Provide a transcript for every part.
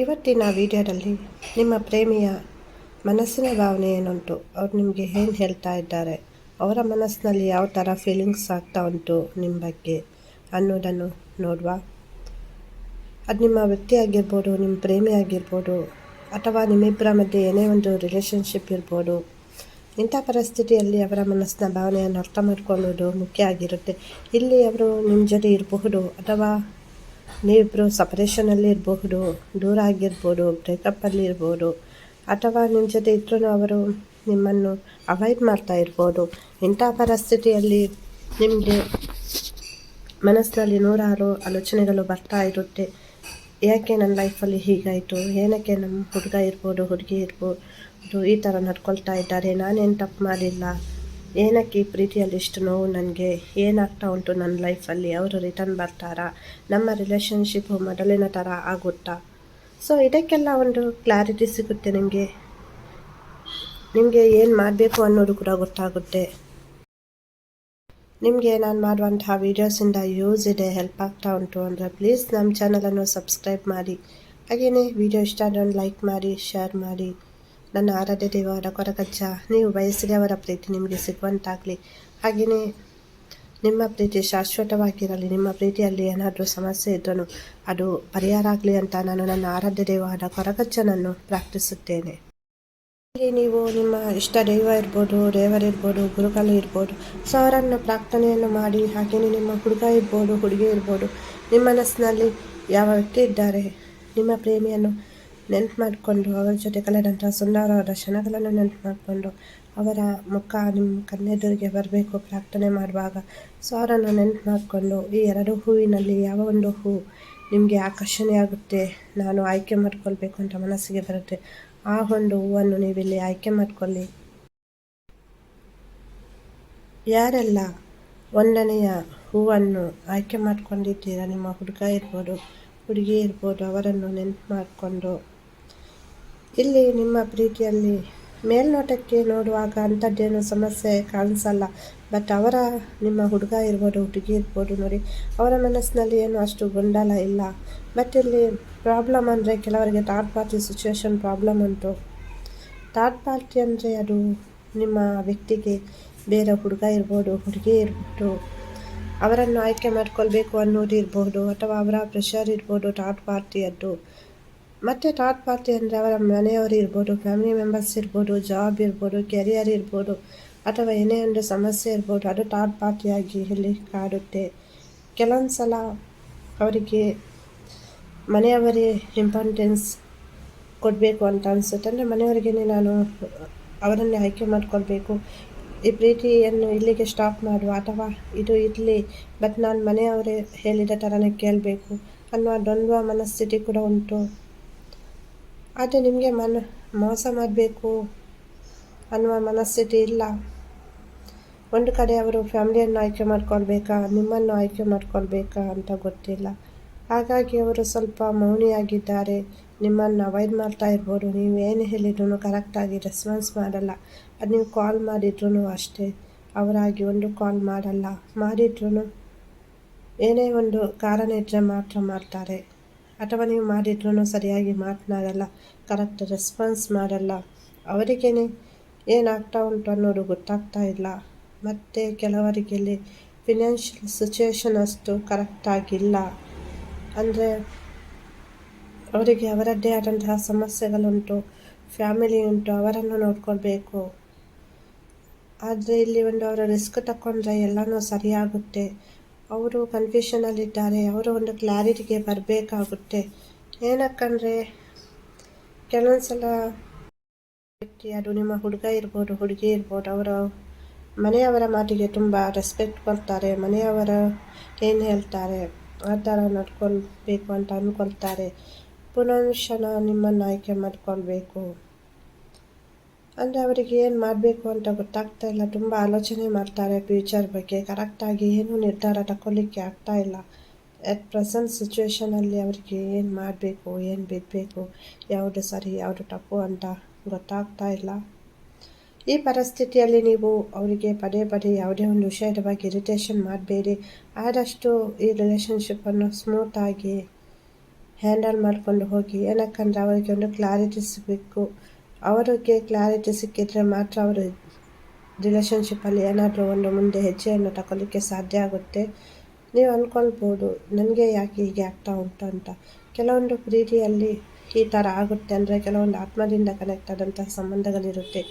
ಇವತ್ತಿನ ವಿಡಿಯೋದಲ್ಲಿ ನಿಮ್ಮ ಪ್ರೇಮಿಯ ಮನಸ್ಸಿನ ಭಾವನೆ ಏನುಂಟು? ಅವ್ರು ನಿಮಗೆ ಏನು ಹೇಳ್ತಾ ಇದ್ದಾರೆ? ಅವರ ಮನಸ್ಸಿನಲ್ಲಿ ಯಾವ ಥರ ಫೀಲಿಂಗ್ಸ್ ಆಗ್ತಾ ಉಂಟು ನಿಮ್ಮ ಬಗ್ಗೆ ಅನ್ನೋದನ್ನು ನೋಡುವ. ಅದು ನಿಮ್ಮ ವ್ಯಕ್ತಿ ಆಗಿರ್ಬೋದು ನಿಮ್ಮ ಪ್ರೇಮಿ ಆಗಿರ್ಬೋದು, ಅಥವಾ ನಿಮ್ಮಿಬ್ಬರ ಮಧ್ಯೆ ಏನೇ ಒಂದು ರಿಲೇಷನ್ಶಿಪ್ ಇರ್ಬೋದು, ಇಂಥ ಪರಿಸ್ಥಿತಿಯಲ್ಲಿ ಅವರ ಮನಸ್ಸಿನ ಭಾವನೆಯನ್ನು ಅರ್ಥ ಮಾಡ್ಕೊಳ್ಳೋದು ಮುಖ್ಯ ಆಗಿರುತ್ತೆ. ಇಲ್ಲಿ ಅವರು ನಿಮ್ಮ ಜೊತೆ ಇರಬಹುದು ಅಥವಾ ನೀವಿಬ್ಬರು ಸಪರೇಷನಲ್ಲಿ ಇರಬಹುದು, ದೂರ ಆಗಿರ್ಬೋದು, ಬ್ರೇಕಪ್ಪಲ್ಲಿ ಇರ್ಬೋದು, ಅಥವಾ ನಿಮ್ಮ ಜೊತೆ ಇದ್ರೂ ಅವರು ನಿಮ್ಮನ್ನು ಅವಾಯ್ಡ್ ಮಾಡ್ತಾ ಇರ್ಬೋದು, ಇಂಥ ಪರಿಸ್ಥಿತಿಯಲ್ಲಿ ನಿಮಗೆ ಮನಸ್ಸಿನಲ್ಲಿ ನೂರಾರು ಆಲೋಚನೆಗಳು ಬರ್ತಾ ಇರುತ್ತೆ. ಯಾಕೆ ನನ್ನ ಲೈಫಲ್ಲಿ ಹೀಗಾಯಿತು? ಏನಕ್ಕೆ ನಮ್ಮ ಹುಡುಗ ಇರ್ಬೋದು, ಹುಡುಗಿ ಇರ್ಬೋದು, ಈ ಥರ ನಡ್ಕೊಳ್ತಾ ಇದ್ದಾರೆ, ನಾನೇನು ತಪ್ಪು ಮಾಡಿಲ್ಲ? ಏನಕ್ಕೆ ಈ ಪ್ರೀತಿಯಲ್ಲಿ ಇಷ್ಟು ನೋವು ನನಗೆ? ಏನಾಗ್ತಾ ಉಂಟು ನನ್ನ ಲೈಫಲ್ಲಿ? ಅವರು ರಿಟರ್ನ್ ಬರ್ತಾರಾ? ನಮ್ಮ ರಿಲೇಷನ್ಶಿಪ್ಪು ಮೊದಲಿನ ಥರ ಆಗುತ್ತಾ? ಸೊ ಇದಕ್ಕೆಲ್ಲ ಒಂದು ಕ್ಲಾರಿಟಿ ಸಿಗುತ್ತೆ ನಿಮಗೆ. ನಿಮಗೆ ಏನು ಮಾಡಬೇಕು ಅನ್ನೋದು ಕೂಡ ಗೊತ್ತಾಗುತ್ತೆ. ನಿಮಗೆ ನಾನು ಮಾಡುವಂತಹ ವೀಡಿಯೋಸಿಂದ ಯೂಸ್ ಇದೆ ಹೆಲ್ಪ್ ಆಗ್ತಾ ಉಂಟು ಅಂದರೆ ಪ್ಲೀಸ್ ನಮ್ಮ ಚಾನಲನ್ನು ಸಬ್ಸ್ಕ್ರೈಬ್ ಮಾಡಿ. ಹಾಗೆಯೇ ವಿಡಿಯೋ ಇಷ್ಟ ಆದ್ರೆ ಲೈಕ್ ಮಾಡಿ ಶೇರ್ ಮಾಡಿ. ನನ್ನ ಆರಾಧ್ಯ ದೇವರ ಕೊರಗಜ್ಜ, ನೀವು ಬಯಸಿದವರ ಪ್ರೀತಿ ನಿಮಗೆ ಸಿಗುವಂತಾಗಲಿ. ಹಾಗೆಯೇ ನಿಮ್ಮ ಪ್ರೀತಿ ಶಾಶ್ವತವಾಗಿರಲಿ, ನಿಮ್ಮ ಪ್ರೀತಿಯಲ್ಲಿ ಏನಾದರೂ ಸಮಸ್ಯೆ ಇದ್ದರೂ ಅದು ಪರಿಹಾರ ಆಗಲಿ ಅಂತ ನಾನು ನನ್ನ ಆರಾಧ್ಯ ದೇವರ ಕೊರಗಜ್ಜನನ್ನು ಪ್ರಾರ್ಥಿಸುತ್ತೇನೆ. ಇಲ್ಲಿ ನೀವು ನಿಮ್ಮ ಇಷ್ಟ ದೈವ ಇರ್ಬೋದು ದೇವರಿರ್ಬೋದು ಗುರುಗಳು ಇರ್ಬೋದು ಸೊ ಅವರನ್ನು ಪ್ರಾರ್ಥನೆಯನ್ನು ಮಾಡಿ, ಹಾಗೆಯೇ ನಿಮ್ಮ ಹುಡುಗ ಇರ್ಬೋದು, ಹುಡುಗಿ ಇರ್ಬೋದು, ನಿಮ್ಮ ಮನಸ್ಸಿನಲ್ಲಿ ಯಾವ ವ್ಯಕ್ತಿ ಇದ್ದಾರೆ, ನಿಮ್ಮ ಪ್ರೇಮಿಯನ್ನು ನೆನಪು ಮಾಡಿಕೊಂಡು ಅವರ ಜೊತೆ ಕಳೆದಂಥ ಸುಂದರವಾದ ಕ್ಷಣಗಳನ್ನು ನೆನ್ಪು ಮಾಡಿಕೊಂಡು ಅವರ ಮುಖ ನಿಮ್ಮ ಕಣ್ಣೆದುರಿಗೆ ಬರಬೇಕು ಪ್ರಾರ್ಥನೆ ಮಾಡುವಾಗ. ಸೊ ಅವರನ್ನು ನೆನಪು ಮಾಡಿಕೊಂಡು ಈ ಎರಡು ಹೂವಿನಲ್ಲಿ ಯಾವ ಒಂದು ಹೂ ನಿಮಗೆ ಆಕರ್ಷಣೆ ಆಗುತ್ತೆ ನಾನು ಆಯ್ಕೆ ಮಾಡ್ಕೊಳ್ಬೇಕು ಅಂತ ಮನಸ್ಸಿಗೆ ಬರುತ್ತೆ, ಆ ಒಂದು ಹೂವನ್ನು ನೀವಿಲ್ಲಿ ಆಯ್ಕೆ ಮಾಡಿಕೊಳ್ಳಿ. ಯಾರೆಲ್ಲ ಒಂದನೆಯ ಹೂವನ್ನು ಆಯ್ಕೆ ಮಾಡ್ಕೊಂಡಿದ್ದೀರಾ, ನಿಮ್ಮ ಹುಡುಗ ಇರ್ಬೋದು, ಹುಡುಗಿ ಇರ್ಬೋದು, ಅವರನ್ನು ನೆನ್ಪು ಮಾಡಿಕೊಂಡು ಇಲ್ಲಿ ನಿಮ್ಮ ಪ್ರೀತಿಯಲ್ಲಿ ಮೇಲ್ನೋಟಕ್ಕೆ ನೋಡುವಾಗ ಅಂಥದ್ದೇನು ಸಮಸ್ಯೆ ಕಾಣಿಸಲ್ಲ. ಬಟ್ ಅವರ, ನಿಮ್ಮ ಹುಡುಗ ಇರ್ಬೋದು, ಹುಡುಗಿ ಇರ್ಬೋದು ನೋಡಿ, ಅವರ ಮನಸ್ಸಿನಲ್ಲಿ ಏನು ಅಷ್ಟು ಗೊಂದಲ ಇಲ್ಲ. ಬಟ್ ಇಲ್ಲಿ ಪ್ರಾಬ್ಲಮ್ ಅಂದರೆ ಕೆಲವರಿಗೆ ಥರ್ಡ್ ಪಾರ್ಟಿ ಸಿಚುವೇಶನ್ ಪ್ರಾಬ್ಲಮ್ ಉಂಟು. ಥರ್ಡ್ ಪಾರ್ಟಿ ಅಂದರೆ ಅದು ನಿಮ್ಮ ವ್ಯಕ್ತಿಗೆ ಬೇರೆ ಹುಡುಗ ಇರ್ಬೋದು, ಹುಡುಗಿ ಇರ್ಬೋದು. ಅವರನ್ನು ಆಯ್ಕೆ ಮಾಡ್ಕೊಳ್ಬೇಕು ಅನ್ನೋದು ಇರ್ಬೋದು, ಅಥವಾ ಅವರ ಪ್ರೆಷರ್ ಇರ್ಬೋದು ಥರ್ಡ್ ಪಾರ್ಟಿಯದ್ದು ಮತ್ತು ಥರ್ಡ್ ಪಾರ್ಟಿ ಅಂದರೆ ಅವರ ಮನೆಯವರು ಇರ್ಬೋದು ಫ್ಯಾಮಿಲಿ ಮೆಂಬರ್ಸ್ ಇರ್ಬೋದು ಜಾಬ್ ಇರ್ಬೋದು ಕೆರಿಯರ್ ಇರ್ಬೋದು, ಅಥವಾ ಏನೇ ಒಂದು ಸಮಸ್ಯೆ ಇರ್ಬೋದು, ಅದು ಥರ್ಡ್ ಪಾರ್ಟಿಯಾಗಿ ಇಲ್ಲಿ ಕಾಡುತ್ತೆ. ಕೆಲವೊಂದು ಸಲ ಅವರಿಗೆ ಮನೆಯವರೇ ಇಂಪಾರ್ಟೆನ್ಸ್ ಕೊಡಬೇಕು ಅಂತ ಅನಿಸುತ್ತೆ. ಅಂದರೆ ಮನೆಯವರಿಗೆ ನಾನು ಅವರನ್ನೇ ಆಯ್ಕೆ ಮಾಡಿಕೊಳ್ಬೇಕು. ಈ ಪ್ರೀತಿಯನ್ನು ಇಲ್ಲಿಗೆ ಸ್ಟಾಪ್ ಮಾಡುವ ಅಥವಾ ಇದು ಇರಲಿ ಬಟ್ ನಾನು ಮನೆಯವರೇ ಹೇಳಿದ ಥರನೇ ಕೇಳಬೇಕು ಅನ್ನುವ ದ್ವಂದ್ವ ಮನಸ್ಥಿತಿ ಕೂಡ ಉಂಟು. ಆದರೆ ನಿಮಗೆ ಮನ, ಮೋಸ ಮಾಡಬೇಕು ಅನ್ನುವ ಮನಸ್ಥಿತಿ ಇಲ್ಲ. ಒಂದು ಕಡೆ ಅವರು ಫ್ಯಾಮಿಲಿಯನ್ನು ಆಯ್ಕೆ ಮಾಡ್ಕೊಳ್ಬೇಕಾ, ನಿಮ್ಮನ್ನು ಆಯ್ಕೆ ಮಾಡ್ಕೊಳ್ಬೇಕಾ ಅಂತ ಗೊತ್ತಿಲ್ಲ. ಹಾಗಾಗಿ ಅವರು ಸ್ವಲ್ಪ ಮೌನಿಯಾಗಿದ್ದಾರೆ, ನಿಮ್ಮನ್ನು ಅವಾಯ್ಡ್ ಮಾಡ್ತಾ ಇರ್ಬೋದು. ನೀವು ಏನು ಹೇಳಿದ್ರು ಕರೆಕ್ಟಾಗಿ ರೆಸ್ಪಾನ್ಸ್ ಮಾಡಲ್ಲ. ಅದು ನೀವು ಕಾಲ್ ಮಾಡಿದ್ರು ಅಷ್ಟೇ. ಅವರಾಗಿ ಒಂದು ಕಾಲ್ ಮಾಡಲ್ಲ. ಮಾಡಿದ್ರು ಏನೇ ಒಂದು ಕಾರಣ ಇದ್ದರೆ ಮಾತ್ರ ಮಾಡ್ತಾರೆ. ಅಥವಾ ನೀವು ಮಾಡಿದ್ರೂ ಸರಿಯಾಗಿ ಮಾತನಾಡಲ್ಲ ಕರೆಕ್ಟ್ ರೆಸ್ಪಾನ್ಸ್ ಮಾಡಲ್ಲ, ಅವರಿಗೇನೆ ಏನಾಗ್ತಾ ಉಂಟು ಅನ್ನೋದು ಗೊತ್ತಾಗ್ತಾ ಇಲ್ಲ. ಮತ್ತು ಕೆಲವರಿಗೆ ಇಲ್ಲಿ ಫಿನಾನ್ಷಿಯಲ್ ಸಿಚುವೇಷನ್ ಅಷ್ಟು ಕರೆಕ್ಟಾಗಿಲ್ಲ ಅಂದರೆ ಅವರಿಗೆ ಅವರದ್ದೇ ಆದಂತಹ ಸಮಸ್ಯೆಗಳುಂಟು ಫ್ಯಾಮಿಲಿ ಉಂಟು, ಅವರನ್ನು ನೋಡ್ಕೊಳ್ಬೇಕು. ಆದರೆ ಇಲ್ಲಿ ಒಂದು ಅವರ ರಿಸ್ಕ್ ತಗೊಂಡ್ರೆ ಎಲ್ಲನೂ ಸರಿಯಾಗುತ್ತೆ. ಅವರು ಕನ್ಫ್ಯೂಷನಲ್ಲಿದ್ದಾರೆ ಅವರು ಒಂದು ಕ್ಲಾರಿಟಿಗೆ ಬರಬೇಕಾಗುತ್ತೆ. ಏನಕ್ಕಂದರೆ ಕೆಲವೊಂದು ಸಲ ವ್ಯಕ್ತಿ, ಅದು ನಿಮ್ಮ ಹುಡುಗ ಇರ್ಬೋದು, ಹುಡುಗಿ ಇರ್ಬೋದು, ಅವರು ಮನೆಯವರ ಮಾತಿಗೆ ತುಂಬ ರೆಸ್ಪೆಕ್ಟ್ ಕೊಡ್ತಾರೆ, ಮನೆಯವರ ಏನು ಹೇಳ್ತಾರೆ, ಆ ಥರ ನಡ್ಕೊಳ್ಬೇಕು ಅಂತ ಅಂದ್ಕೊಳ್ತಾರೆ ಪುನಃ ನಿಮ್ಮನ್ನು ಆಯ್ಕೆ ಮಾಡ್ಕೊಳ್ಬೇಕು. ಅಂದರೆ ಅವರಿಗೆ ಏನು ಮಾಡಬೇಕು ಅಂತ ಗೊತ್ತಾಗ್ತಾ ಇಲ್ಲ. ತುಂಬ ಆಲೋಚನೆ ಮಾಡ್ತಾರೆ ಫ್ಯೂಚರ್ ಬಗ್ಗೆ. ಕರೆಕ್ಟಾಗಿ ಏನು ನಿರ್ಧಾರ ತಗೊಳ್ಳಿಕ್ಕೆ ಆಗ್ತಾ ಇಲ್ಲ. ಎಟ್ ಪ್ರೆಸೆಂಟ್ ಸಿಚುವೇಷನಲ್ಲಿ ಅವರಿಗೆ ಏನು ಮಾಡಬೇಕು, ಏನು ಬಿಡಬೇಕು, ಯಾವುದು ಸರಿ, ಯಾವುದು ತಪ್ಪು ಅಂತ ಗೊತ್ತಾಗ್ತಾ ಇಲ್ಲ. ಈ ಪರಿಸ್ಥಿತಿಯಲ್ಲಿ ನೀವು ಅವರಿಗೆ ಪದೇ ಪದೇ ಯಾವುದೇ ಒಂದು ವಿಷಯದ ಬಗ್ಗೆ ಇರಿಟೇಷನ್ ಮಾಡಬೇಡಿ. ಆದಷ್ಟು ಈ ರಿಲೇಷನ್ಶಿಪ್ಪನ್ನು ಸ್ಮೂತಾಗಿ ಹ್ಯಾಂಡಲ್ ಮಾಡಿಕೊಂಡು ಹೋಗಿ. ಏನಕ್ಕಂದ್ರೆ ಅವರಿಗೆ ಒಂದು ಕ್ಲಾರಿಟಿ ಸಿಗಬೇಕು. ಅವರಿಗೆ ಕ್ಲಾರಿಟಿ ಸಿಕ್ಕಿದರೆ ಮಾತ್ರ ಅವರು ರಿಲೇಷನ್ಶಿಪ್ಪಲ್ಲಿ ಏನಾದರೂ ಒಂದು ಮುಂದೆ ಹೆಜ್ಜೆಯನ್ನು ತಗೊಳ್ಳಿಕ್ಕೆ ಸಾಧ್ಯ ಆಗುತ್ತೆ. ನೀವು ಅಂದ್ಕೊಳ್ಬೋದು ನನಗೆ ಯಾಕೆ ಹೀಗೆ ಆಗ್ತಾ ಉಂಟು ಅಂತ. ಕೆಲವೊಂದು ಪ್ರೀತಿಯಲ್ಲಿ ಈ ಥರ ಆಗುತ್ತೆ ಅಂದರೆ ಕೆಲವೊಂದು ಆತ್ಮದಿಂದ ಕನೆಕ್ಟ್ ಆದಂತಹ ಸಂಬಂಧಗಳಿರುತ್ತೆ.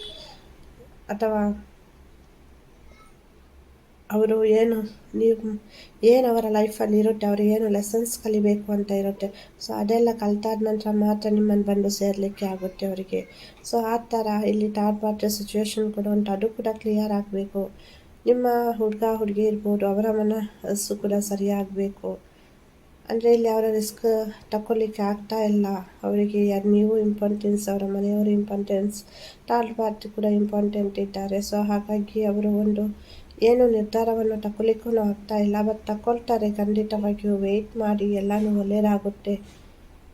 ಅಥವಾ ಅವರು ಏನು ನೀವು ಏನು ಅವರ ಲೈಫಲ್ಲಿ ಇರುತ್ತೆ, ಅವರು ಏನು ಲೆಸನ್ಸ್ ಕಲಿಬೇಕು ಅಂತ ಇರುತ್ತೆ. ಸೊ ಅದೆಲ್ಲ ಕಲಿತಾದ ನಂತರ ಮಾತ್ರ ನಿಮ್ಮನ್ನು ಬಂದು ಸೇರಲಿಕ್ಕೆ ಆಗುತ್ತೆ ಅವರಿಗೆ. ಸೊ ಆ ಥರ ಇಲ್ಲಿ ಥರ್ಡ್ ಪಾರ್ಟಿ ಸಿಚುವೇಶನ್ ಕೂಡ ಉಂಟು. ಅದು ಕೂಡ ಕ್ಲಿಯರ್ ಆಗಬೇಕು. ನಿಮ್ಮ ಹುಡುಗ, ಹುಡುಗಿ ಇರ್ಬೋದು, ಅವರ ಮನಸ್ಸು ಕೂಡ ಸರಿಯಾಗಬೇಕು ಅಂದರೆ ಇಲ್ಲಿ ಅವರ ರಿಸ್ಕ್ ತಗೊಳ್ಳಿಕ್ಕೆ ಆಗ್ತಾ ಇಲ್ಲ. ಅವರಿಗೆ ಯಾರು, ನೀವು ಇಂಪಾರ್ಟೆನ್ಸ್ ಅವರ ಮನೆಯವರು ಇಂಪಾರ್ಟೆನ್ಸ್ ಟಾಟ್ ಪಾರ್ಟಿ ಕೂಡ ಇಂಪಾರ್ಟೆಂಟ್ ಇದ್ದಾರೆ. ಸೊ ಹಾಗಾಗಿ ಅವರು ಒಂದು ಏನು ನಿರ್ಧಾರವನ್ನು ತಗೊಳ್ಳಿಕ್ಕೂ ಆಗ್ತಾ ಇಲ್ಲ ಬಟ್ ತಗೊಳ್ತಾರೆ, ಖಂಡಿತವಾಗಿಯೂ ವೆಯ್ಟ್ ಮಾಡಿ, ಎಲ್ಲನೂ ಒಳ್ಳೆಯದಾಗುತ್ತೆ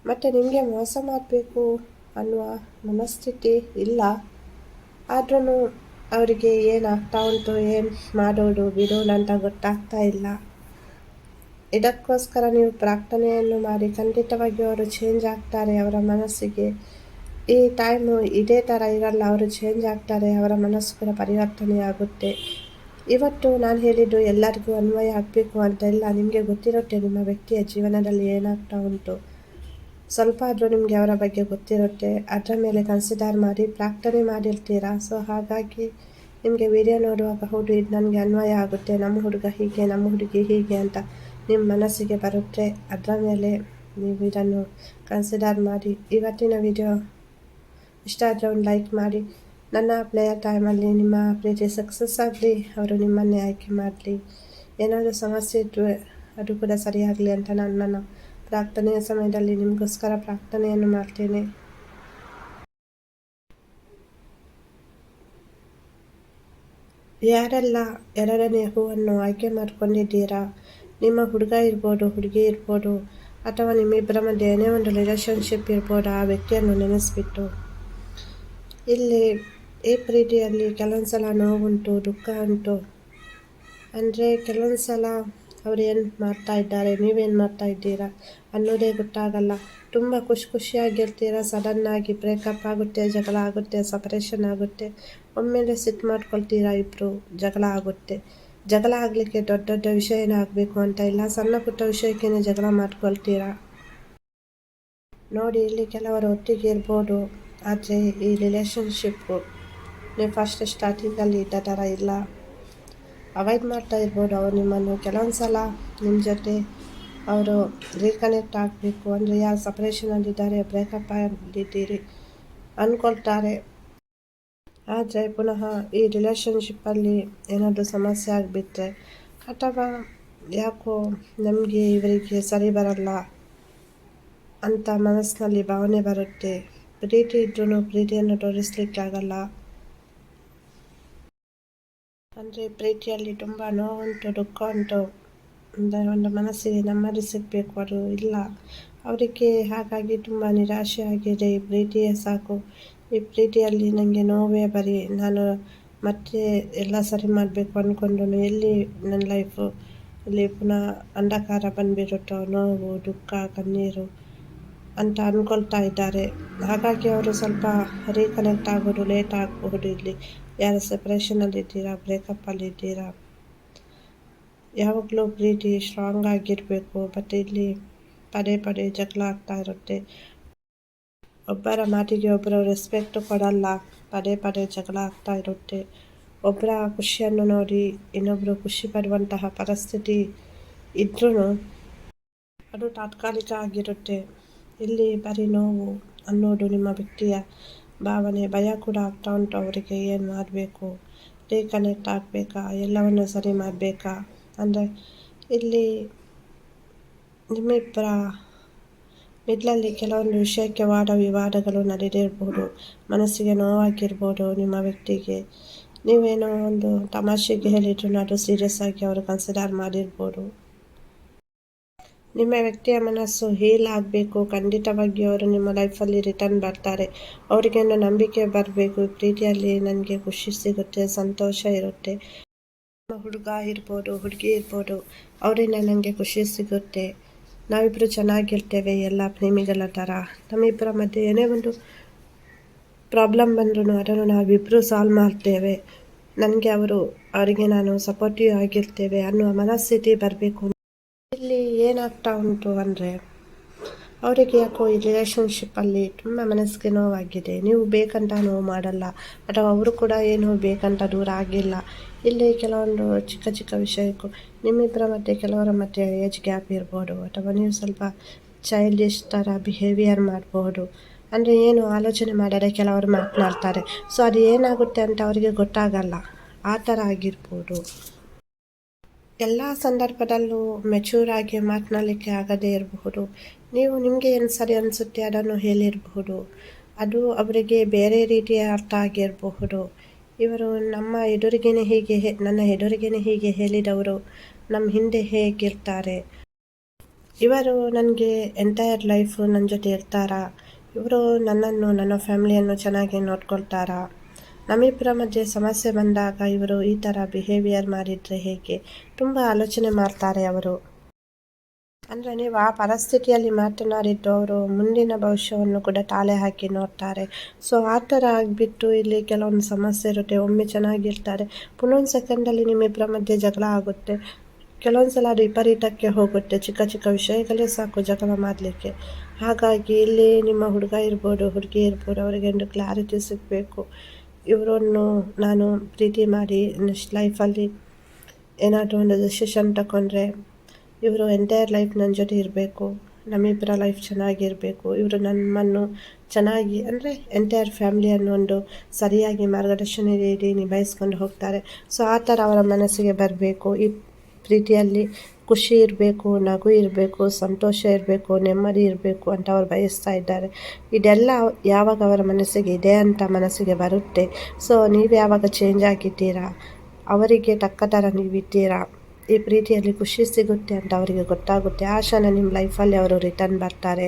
ಮತ್ತು ನಿಮಗೆ ಮೋಸ ಮಾಡಬೇಕು ಅನ್ನುವ ಮನಸ್ಥಿತಿ ಇಲ್ಲ. ಆದ್ರೂ ಅವರಿಗೆ ಏನಾಗ್ತಾ ಉಂಟು, ಏನು ಮಾಡೋದು, ಬಿಡೋಣ ಅಂತ ಗೊತ್ತಾಗ್ತಾ ಇಲ್ಲ. ಇದಕ್ಕೋಸ್ಕರ ನೀವು ಪ್ರಾರ್ಥನೆಯನ್ನು ಮಾಡಿ ಖಂಡಿತವಾಗಿ ಅವರು ಚೇಂಜ್ ಆಗ್ತಾರೆ ಅವರ ಮನಸ್ಸಿಗೆ. ಈ ಟೈಮು ಇದೇ ಥರ ಇರಲ್ಲ, ಅವರು ಚೇಂಜ್ ಆಗ್ತಾರೆ, ಅವರ ಮನಸ್ಸು ಕೂಡ ಪರಿವರ್ತನೆ ಆಗುತ್ತೆ ಇವತ್ತು ನಾನು ಹೇಳಿದ್ದು ಎಲ್ಲರಿಗೂ ಅನ್ವಯ ಆಗಬೇಕು ಅಂತ ಇಲ್ಲ ನಿಮಗೆ ಗೊತ್ತಿರುತ್ತೆ ನಿಮ್ಮ ವ್ಯಕ್ತಿಯ ಜೀವನದಲ್ಲಿ ಏನಾಗ್ತಾ ಉಂಟು. ಸ್ವಲ್ಪ ಆದರೂ ನಿಮಗೆ ಅವರ ಬಗ್ಗೆ ಗೊತ್ತಿರುತ್ತೆ. ಅದರ ಮೇಲೆ ಕನ್ಸಿಡರ್ ಮಾಡಿ, ಪ್ರಾರ್ಥನೆ ಮಾಡಿರ್ತೀರಾ? ಸೊ ಹಾಗಾಗಿ ನಿಮಗೆ ವಿಡಿಯೋ ನೋಡುವಾಗ ಹೌದು, ಇದು ನನಗೆ ಅನ್ವಯ ಆಗುತ್ತೆ. ನಮ್ಮ ಹುಡುಗ ಹೀಗೆ, ನಮ್ಮ ಹುಡುಗಿ ಹೀಗೆ ಅಂತ ನಿಮ್ಮ ಮನಸ್ಸಿಗೆ ಬರುತ್ತೆ. ಅದರ ಮೇಲೆ ನೀವು ಇದನ್ನು ಕನ್ಸಿಡರ್ ಮಾಡಿ. ಇವತ್ತಿನ ವಿಡಿಯೋ ಇಷ್ಟ ಆದರೆ ಒಂದು ಲೈಕ್ ಮಾಡಿ. ನನ್ನ ಪ್ಲೇಯರ್ ಟೈಮಲ್ಲಿ ನಿಮ್ಮ ಪ್ರೀತಿ ಸಕ್ಸಸ್ ಆಗಲಿ, ಅವರು ನಿಮ್ಮನ್ನೇ ಆಯ್ಕೆ ಮಾಡಲಿ. ಏನಾದರೂ ಸಮಸ್ಯೆ ಇದ್ದರೆ ಅದು ಕೂಡ ಸರಿಯಾಗಲಿ ಅಂತ ನಾನು ನನ್ನ ಪ್ರಾರ್ಥನೆಯ ಸಮಯದಲ್ಲಿ ನಿಮಗೋಸ್ಕರ ಪ್ರಾರ್ಥನೆಯನ್ನು ಮಾಡ್ತೇನೆ. ಯಾರೆಲ್ಲ ಎರಡನೇ ಹೂವನ್ನು ಆಯ್ಕೆ ಮಾಡ್ಕೊಂಡಿದ್ದೀರಾ? ನಿಮ್ಮ ಹುಡುಗ ಇರ್ಬೋದು, ಹುಡುಗಿ ಇರ್ಬೋದು, ಅಥವಾ ನಿಮ್ಮಿಬ್ಬರ ಮಧ್ಯೆ ಏನೇ ಒಂದು ರಿಲೇಷನ್ಶಿಪ್ ಇರ್ಬೋದು, ಆ ವ್ಯಕ್ತಿಯನ್ನು ನೆನೆಸ್ಬಿಟ್ಟು. ಇಲ್ಲಿ ಈ ಪ್ರೀತಿಯಲ್ಲಿ ಕೆಲವೊಂದು ಸಲ ನೋವುಂಟು, ದುಃಖ ಉಂಟು. ಅಂದರೆ ಕೆಲವೊಂದು ಸಲ ಅವ್ರು ಏನು ಮಾಡ್ತಾ ಇದ್ದಾರೆ, ನೀವೇನು ಮಾಡ್ತಾ ಇದ್ದೀರಾ ಅನ್ನೋದೇ ಗೊತ್ತಾಗಲ್ಲ. ತುಂಬ ಖುಷಿ ಖುಷಿಯಾಗಿರ್ತೀರ ಸಡನ್ನಾಗಿ ಬ್ರೇಕಪ್ ಆಗುತ್ತೆ, ಜಗಳ ಆಗುತ್ತೆ ಸಪರೇಷನ್ ಆಗುತ್ತೆ. ಒಮ್ಮೆಲೆ ಸಿಟ್ಟು ಮಾಡ್ಕೊಳ್ತೀರಾ ಇಬ್ಬರು ಜಗಳ ಆಗುತ್ತೆ. ಜಗಳ ಆಗಲಿಕ್ಕೆ ದೊಡ್ಡ ದೊಡ್ಡ ವಿಷಯ ಏನಾಗಬೇಕು ಅಂತ ಇಲ್ಲ, ಸಣ್ಣ ಪುಟ್ಟ ವಿಷಯಕ್ಕೇನೆ ಜಗಳ ಮಾಡ್ಕೊಳ್ತೀರಾ? ನೋಡಿ, ಇಲ್ಲಿ ಕೆಲವರು ಒಟ್ಟಿಗೆ ಇರ್ಬೋದು, ಆದರೆ ಈ ರಿಲೇಷನ್ಶಿಪ್ಪು ನೀವು ಫಸ್ಟ್ ಸ್ಟಾರ್ಟಿಂಗಲ್ಲಿ ಇದ್ದ ಥರ ಇಲ್ಲ ಅವಾಯ್ಡ್ ಮಾಡ್ತಾ ಇರ್ಬೋದು ಅವ್ರು ನಿಮ್ಮನ್ನು ಕೆಲವೊಂದು ಸಲ ನಿಮ್ಮ ಜೊತೆ ಅವರು ರೀಕನೆಕ್ಟ್ ಆಗಬೇಕು ಅಂದರೆ ಯಾರು ಸಪ್ರೇಷನಲ್ಲಿದ್ದಾರೆ ಬ್ರೇಕಪ್ ಆಗಿದ್ದೀರಿ ಅಂದ್ಕೊಳ್ತಾರೆ ಆದರೆ ಪುನಃ ಈ ರಿಲೇಷನ್ಶಿಪ್ಪಲ್ಲಿ ಏನಾದರೂ ಸಮಸ್ಯೆ ಆಗಿಬಿಟ್ರೆ ಅಥವಾ ಯಾಕೋ ನಮಗೆ ಇವರಿಗೆ ಸರಿ ಬರಲ್ಲ ಅಂತ ಮನಸ್ಸಿನಲ್ಲಿ ಭಾವನೆ ಬರುತ್ತೆ ಪ್ರೀತಿ ಇದ್ರೂ ಪ್ರೀತಿಯನ್ನು ತೋರಿಸ್ಲಿಕ್ಕಾಗಲ್ಲ ಅಂದರೆ ಪ್ರೀತಿಯಲ್ಲಿ ತುಂಬ ನೋವುಂಟು ದುಃಖ ಉಂಟು ಅಂದರೆ ಒಂದು ಮನಸ್ಸಿಗೆ ನೆಮ್ಮದಿ ಸಿಗಬೇಕು ಅವರು ಇಲ್ಲ. ಅವರಿಗೆ ಹಾಗಾಗಿ ತುಂಬ ನಿರಾಶೆ ಆಗಿದೆ. ಈ ಪ್ರೀತಿಯೇ ಸಾಕು. ಈ ಪ್ರೀತಿಯಲ್ಲಿ ನನಗೆ ನೋವೇ ಬರೀ ನಾನು ಮತ್ತೆ ಎಲ್ಲ ಸರಿ ಮಾಡಬೇಕು ಅಂದ್ಕೊಂಡು ಎಲ್ಲಿ ನನ್ನ ಲೈಫು ಇಲ್ಲಿ ಪುನಃ ಅಂಧಕಾರ ಬಂದುಬಿಡುತ್ತೋ, ನೋವು, ದುಃಖ, ಕಣ್ಣೀರು ಅಂತ ಅಂದ್ಕೊಳ್ತಾ ಇದ್ದಾರೆ. ಹಾಗಾಗಿ ಅವರು ಸ್ವಲ್ಪ ರೀಕನೆಕ್ಟ್ ಆಗೋದು ಲೇಟ್ ಆಗಬಹುದು ಇಲ್ಲಿ. ಯಾರು ಸೆಪ್ರೇಷನಲ್ಲಿದ್ದೀರಾ ಬ್ರೇಕಪ್ಪಲ್ಲಿದ್ದೀರಾ ಯಾವಾಗಲೂ ಪ್ರೀತಿ ಸ್ಟ್ರಾಂಗ್ ಆಗಿರಬೇಕು ಬಟ್ ಇಲ್ಲಿ ಪದೇ ಪದೇ ಜಗಳ ಆಗ್ತಾ ಇರುತ್ತೆ. ಒಬ್ಬರ ಮಾತಿಗೆ ಒಬ್ಬರು ರೆಸ್ಪೆಕ್ಟ್ ಕೊಡಲ್ಲ, ಪದೇ ಪದೇ ಜಗಳ ಆಗ್ತಾ ಇರುತ್ತೆ. ಒಬ್ಬರ ಖುಷಿಯನ್ನು ನೋಡಿ ಇನ್ನೊಬ್ಬರು ಖುಷಿ ಪಡುವಂತಹ ಪರಿಸ್ಥಿತಿ ಇದ್ರೂ ಅದು ತಾತ್ಕಾಲಿಕ ಆಗಿರುತ್ತೆ. ಇಲ್ಲಿ ಬರೀ ನೋವು ಅನ್ನೋದು ನಿಮ್ಮ ವ್ಯಕ್ತಿಯ ಭಾವನೆ, ಭಯ ಕೂಡ ಆಗ್ತಾ ಉಂಟು ಅವರಿಗೆ, ಏನು ಮಾಡಬೇಕು? ರೀಕನೆಕ್ಟ್ ಆಗಬೇಕಾ ಎಲ್ಲವನ್ನು ಸರಿ ಮಾಡಬೇಕಾ? ಅಂದರೆ ಇಲ್ಲಿ ನಿಮ್ಮಿಬ್ಬರ ಮಿಡ್ಲಲ್ಲಿ ಕೆಲವೊಂದು ವಿಷಯಕ್ಕೆ ವಾದ ವಿವಾದಗಳು ನಡೆದಿರ್ಬೋದು, ಮನಸ್ಸಿಗೆ ನೋವಾಗಿರ್ಬೋದು ನಿಮ್ಮ ವ್ಯಕ್ತಿಗೆ. ನೀವೇನೋ ಒಂದು ತಮಾಷೆಗೆ ಹೇಳಿದ್ರು ಅದು ಸೀರಿಯಸ್ ಆಗಿ ಅವರು ಕನ್ಸಿಡರ್ ಮಾಡಿರ್ಬೋದು. ನಿಮ್ಮ ವ್ಯಕ್ತಿಯ ಮನಸ್ಸು ಹೀಲ್ ಆಗಬೇಕು ಖಂಡಿತವಾಗಿ ಅವರು ನಿಮ್ಮ ಲೈಫಲ್ಲಿ ರಿಟರ್ನ್ ಬರ್ತಾರೆ. ಅವರಿಗೇನು ನಂಬಿಕೆ ಬರಬೇಕು. ಪ್ರೀತಿಯಲ್ಲಿ ನನಗೆ ಖುಷಿ ಸಿಗುತ್ತೆ, ಸಂತೋಷ ಇರುತ್ತೆ. ನಮ್ಮ ಹುಡುಗ ಇರ್ಬೋದು, ಹುಡುಗಿ ಇರ್ಬೋದು, ಅವರಿಂದ ನನಗೆ ಖುಷಿ ಸಿಗುತ್ತೆ. ನಾವಿಬ್ಬರು ಚೆನ್ನಾಗಿರ್ತೇವೆ, ಎಲ್ಲ ಪ್ರೇಮಿಗಳ ಥರ. ನಮ್ಮಿಬ್ಬರ ಮಧ್ಯೆ ಏನೇ ಒಂದು ಪ್ರಾಬ್ಲಮ್ ಬಂದರೂ ಅದನ್ನು ನಾವಿಬ್ಬರು ಸಾಲ್ವ್ ಮಾಡ್ತೇವೆ. ನನಗೆ ಅವರು, ಅವರಿಗೆ ನಾನು ಸಪೋರ್ಟಿವ್ ಆಗಿರ್ತೇವೆ ಅನ್ನುವ ಮನಸ್ಥಿತಿ ಬರಬೇಕು. ಇಲ್ಲಿ ಏನಾಗ್ತಾ ಉಂಟು ಅಂದರೆ ಅವರಿಗೆ ಯಾಕೋ ಈ ರಿಲೇಷನ್ಶಿಪ್ಪಲ್ಲಿ ತುಂಬ ಮನಸ್ಸಿಗೆ ನೋವಾಗಿದೆ. ನೀವು ಬೇಕಂತ ನೋವು ಮಾಡಲ್ಲ. ಅಥವಾ ಅವರು ಕೂಡ ಏನು ಬೇಕಂತ ದೂರ ಆಗಿಲ್ಲ. ಇಲ್ಲಿ ಕೆಲವೊಂದು ಚಿಕ್ಕ ಚಿಕ್ಕ ವಿಷಯಕ್ಕೂ ನಿಮ್ಮಿಬ್ಬರ ಮತ್ತೆ ಕೆಲವರ ಮಧ್ಯೆ ಏಜ್ ಗ್ಯಾಪ್ ಇರ್ಬೋದು. ಅಥವಾ ನೀವು ಸ್ವಲ್ಪ ಚೈಲ್ಡಿಶ್ ಥರ ಬಿಹೇವಿಯರ್ ಮಾಡ್ಬೋದು. ಅಂದರೆ ಏನು ಆಲೋಚನೆ ಮಾಡಿದರೆ ಕೆಲವರು ಮಾತನಾಡ್ತಾರೆ. ಸೊ ಅದು ಏನಾಗುತ್ತೆ ಅಂತ ಅವರಿಗೆ ಗೊತ್ತಾಗಲ್ಲ. ಆ ಥರ ಆಗಿರ್ಬೋದು. ಎಲ್ಲ ಸಂದರ್ಭದಲ್ಲೂ ಮೆಚೂರ್ ಆಗಿ ಮಾತನಾಡಲಿಕ್ಕೆ ಆಗದೇ ಇರಬಹುದು. ನೀವು ನಿಮಗೆ ಏನು ಸರಿ ಅನಿಸುತ್ತೆ ಅದನ್ನು ಹೇಳಿರಬಹುದು. ಅದು ಅವರಿಗೆ ಬೇರೆ ರೀತಿಯ ಅರ್ಥ ಆಗಿರಬಹುದು. ಇವರು ನಮ್ಮ ಎದುರಿಗೇನೆ ಹೀಗೆ ನನ್ನ ಎದುರಿಗೇನೆ ಹೀಗೆ ಹೇಳಿದವರು ನಮ್ಮ ಹಿಂದೆ ಹೇಗಿರ್ತಾರೆ? ಇವರು ನನಗೆ ಎಂಟೈರ್ ಲೈಫು ನನ್ನ ಜೊತೆ ಇರ್ತಾರಾ? ಇವರು ನನ್ನನ್ನು, ನನ್ನ ಫ್ಯಾಮಿಲಿಯನ್ನು ಚೆನ್ನಾಗಿ ನೋಡ್ಕೊಳ್ತಾರಾ? ನಮ್ಮಿಬ್ಬರ ಮಧ್ಯೆ ಸಮಸ್ಯೆ ಬಂದಾಗ ಇವರು ಈ ಥರ ಬಿಹೇವಿಯರ್ ಮಾಡಿದರೆ ಹೇಗೆ? ತುಂಬ ಆಲೋಚನೆ ಮಾಡ್ತಾರೆ ಅವರು. ಅಂದರೆ ನೀವು ಆ ಪರಿಸ್ಥಿತಿಯಲ್ಲಿ ಮಾತನಾಡಿದ್ದು ಅವರು ಮುಂದಿನ ಭವಿಷ್ಯವನ್ನು ಕೂಡ ತಾಳೆ ಹಾಕಿ ನೋಡ್ತಾರೆ. ಸೊ ಆ ಥರ ಆಗಿಬಿಟ್ಟು ಇಲ್ಲಿ ಕೆಲವೊಂದು ಸಮಸ್ಯೆ ಇರುತ್ತೆ. ಒಮ್ಮೆ ಚೆನ್ನಾಗಿರ್ತಾರೆ. ಪುನೊಂದು ಸೆಕೆಂಡಲ್ಲಿ ನಿಮ್ಮಿಬ್ಬರ ಮಧ್ಯೆ ಜಗಳ ಆಗುತ್ತೆ. ಕೆಲವೊಂದು ಸಲ ಅದು ವಿಪರೀತಕ್ಕೆ ಹೋಗುತ್ತೆ. ಚಿಕ್ಕ ಚಿಕ್ಕ ವಿಷಯಗಳೇ ಸಾಕು ಜಗಳ ಮಾಡಲಿಕ್ಕೆ. ಹಾಗಾಗಿ ಇಲ್ಲಿ ನಿಮ್ಮ ಹುಡುಗ ಇರ್ಬೋದು, ಹುಡುಗಿ ಇರ್ಬೋದು ಅವರಿಗೆ ಒಂದು ಕ್ಲಾರಿಟಿ ಸಿಗಬೇಕು. ಇವರನ್ನು ನಾನು ಪ್ರೀತಿ ಮಾಡಿ ನೆಕ್ಸ್ಟ್ ಲೈಫಲ್ಲಿ ಏನಾದರೂ ಒಂದು ಡಿಸಿಷನ್ ತಗೊಂಡ್ರೆ ಇವರು ಎಂಟೈರ್ ಲೈಫ್ ನನ್ನ ಜೊತೆ ಇರಬೇಕು ನಮ್ಮಿಬ್ಬರ ಲೈಫ್ ಚೆನ್ನಾಗಿರಬೇಕು, ಇವರು ನಮ್ಮನ್ನು ಚೆನ್ನಾಗಿ ಅಂದರೆ ಎಂಟೈರ್ ಫ್ಯಾಮಿಲಿಯನ್ನು ಒಂದು ಸರಿಯಾಗಿ ಮಾರ್ಗದರ್ಶನ ನೀಡಿ ನಿಭಾಯಿಸ್ಕೊಂಡು ಹೋಗ್ತಾರೆ. ಸೊ ಆ ಥರ ಅವರ ಮನಸ್ಸಿಗೆ ಬರಬೇಕು. ಈ ಪ್ರೀತಿಯಲ್ಲಿ ಖುಷಿ ಇರಬೇಕು, ನಗು ಇರಬೇಕು, ಸಂತೋಷ ಇರಬೇಕು, ನೆಮ್ಮದಿ ಇರಬೇಕು ಅಂತ ಅವ್ರು ಬಯಸ್ತಾ ಇದ್ದಾರೆ. ಇದೆಲ್ಲ ಯಾವಾಗ ಅವರ ಮನಸ್ಸಿಗೆ ಇದೆ ಅಂತ ಮನಸ್ಸಿಗೆ ಬರುತ್ತೆ. ಸೊ ನೀವು ಯಾವಾಗ ಚೇಂಜ್ ಆಗಿದ್ದೀರಾ? ಅವರಿಗೆ ತಕ್ಕ ಥರ ನೀವಿದ್ದೀರಾ ಈ ಪ್ರೀತಿಯಲ್ಲಿ ಖುಷಿ ಸಿಗುತ್ತೆ ಅಂತ ಅವರಿಗೆ ಗೊತ್ತಾಗುತ್ತೆ. ಆ ಕ್ಷಣ ನಿಮ್ಮ ಲೈಫಲ್ಲಿ ಅವರು ರಿಟರ್ನ್ ಬರ್ತಾರೆ.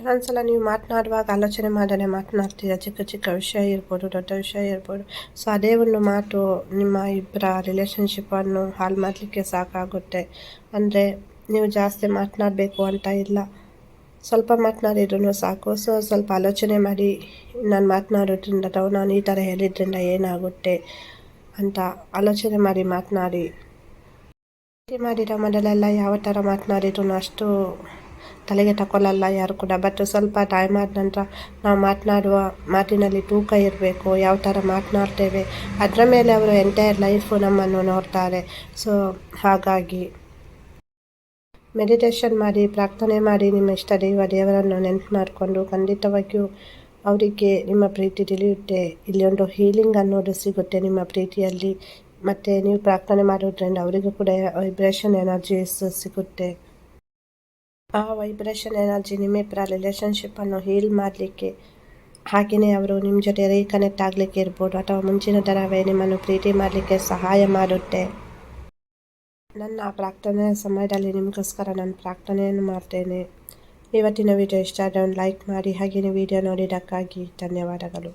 ಕೆಲವೊಂದ್ಸಲ ನೀವು ಮಾತನಾಡುವಾಗ ಆಲೋಚನೆ ಮಾಡದೆ ಮಾತನಾಡ್ತೀರ? ಚಿಕ್ಕ ಚಿಕ್ಕ ವಿಷಯ ಇರ್ಬೋದು, ದೊಡ್ಡ ವಿಷಯ ಇರ್ಬೋದು. ಸೊ ಅದೇ ಒಂದು ಮಾತು ನಿಮ್ಮ ಇಬ್ಬರ ರಿಲೇಷನ್ಶಿಪ್ಪನ್ನು ಹಾಳು ಮಾಡಲಿಕ್ಕೆ ಸಾಕಾಗುತ್ತೆ. ಅಂದರೆ ನೀವು ಜಾಸ್ತಿ ಮಾತನಾಡಬೇಕು ಅಂತ ಇಲ್ಲ. ಸ್ವಲ್ಪ ಮಾತನಾಡಿದ್ರು ಸಾಕು. ಸೊ ಸ್ವಲ್ಪ ಆಲೋಚನೆ ಮಾಡಿ ನಾನು ಮಾತನಾಡೋದ್ರಿಂದ ಅಥವಾ ನಾನು ಈ ಥರ ಹೇಳಿದ್ರಿಂದ ಏನಾಗುತ್ತೆ ಅಂತ ಆಲೋಚನೆ ಮಾಡಿ ಮಾತನಾಡಿ. ಮಾಡಿದ ಮೊದಲೆಲ್ಲ ಯಾವ ಥರ ಮಾತನಾಡಿದ್ರು ಅಷ್ಟು ತಲೆಗೆ ತಗೊಳ್ಳಲ್ಲ ಯಾರು ಕೂಡ. ಬಟ್ ಸ್ವಲ್ಪ ಟೈಮ್ ಆದ ನಂತರ ನಾವು ಮಾತನಾಡುವ ಮಾತಿನಲ್ಲಿ ತೂಕ ಇರಬೇಕು, ಯಾವ ಥರ ಮಾತನಾಡ್ತೇವೆ. ಅದರ ಮೇಲೆ ಅವರು ಎಂಟೈರ್ ಲೈಫು ನಮ್ಮನ್ನು ನೋಡ್ತಾರೆ. ಸೊ ಹಾಗಾಗಿ ಮೆಡಿಟೇಷನ್ ಮಾಡಿ, ಪ್ರಾರ್ಥನೆ ಮಾಡಿ ನಿಮ್ಮ ಇಷ್ಟ ದೈವ ದೇವರನ್ನು ನೆನಪು ಮಾಡಿಕೊಂಡು ಖಂಡಿತವಾಗಿಯೂ ಅವರಿಗೆ ನಿಮ್ಮ ಪ್ರೀತಿ ತಿಳಿಯುತ್ತೆ. ಇಲ್ಲಿ ಒಂದು ಹೀಲಿಂಗ್ ಅನ್ನೋದು ಸಿಗುತ್ತೆ ನಿಮ್ಮ ಪ್ರೀತಿಯಲ್ಲಿ. ಮತ್ತು ನೀವು ಪ್ರಾರ್ಥನೆ ಮಾಡೋದ್ರಿಂದ ಅವರಿಗೂ ಕೂಡ ವೈಬ್ರೇಷನ್ ಎನರ್ಜೀಸ್ ಸಿಗುತ್ತೆ. ಆ ವೈಬ್ರೇಷನ್ ಎನರ್ಜಿ ನಿಮ್ಮಿಬ್ಬರ ರಿಲೇಷನ್ಶಿಪ್ಪನ್ನು ಹೀಲ್ ಮಾಡಲಿಕ್ಕೆ ಹಾಗೆಯೇ ಅವರು ನಿಮ್ಮ ಜೊತೆ ರೀಕನೆಕ್ಟ್ ಆಗಲಿಕ್ಕೆ ಇರ್ಬೋದು. ಅಥವಾ ಮುಂಚಿನ ಥರವೇ ನಿಮ್ಮನ್ನು ಪ್ರೀತಿ ಮಾಡಲಿಕ್ಕೆ ಸಹಾಯ ಮಾಡುತ್ತೆ. ನನ್ನ ಪ್ರಾರ್ಥನೆಯ ಸಮಯದಲ್ಲಿ ನಿಮಗೋಸ್ಕರ ನಾನು ಪ್ರಾರ್ಥನೆಯನ್ನು ಮಾಡ್ತೇನೆ. ಇವತ್ತಿನ ವಿಡಿಯೋ ಇಷ್ಟ ಆದರೆ ಲೈಕ್ ಮಾಡಿ ಹಾಗೆಯೇ ವಿಡಿಯೋ ನೋಡಿದ್ದಕ್ಕಾಗಿ ಧನ್ಯವಾದಗಳು.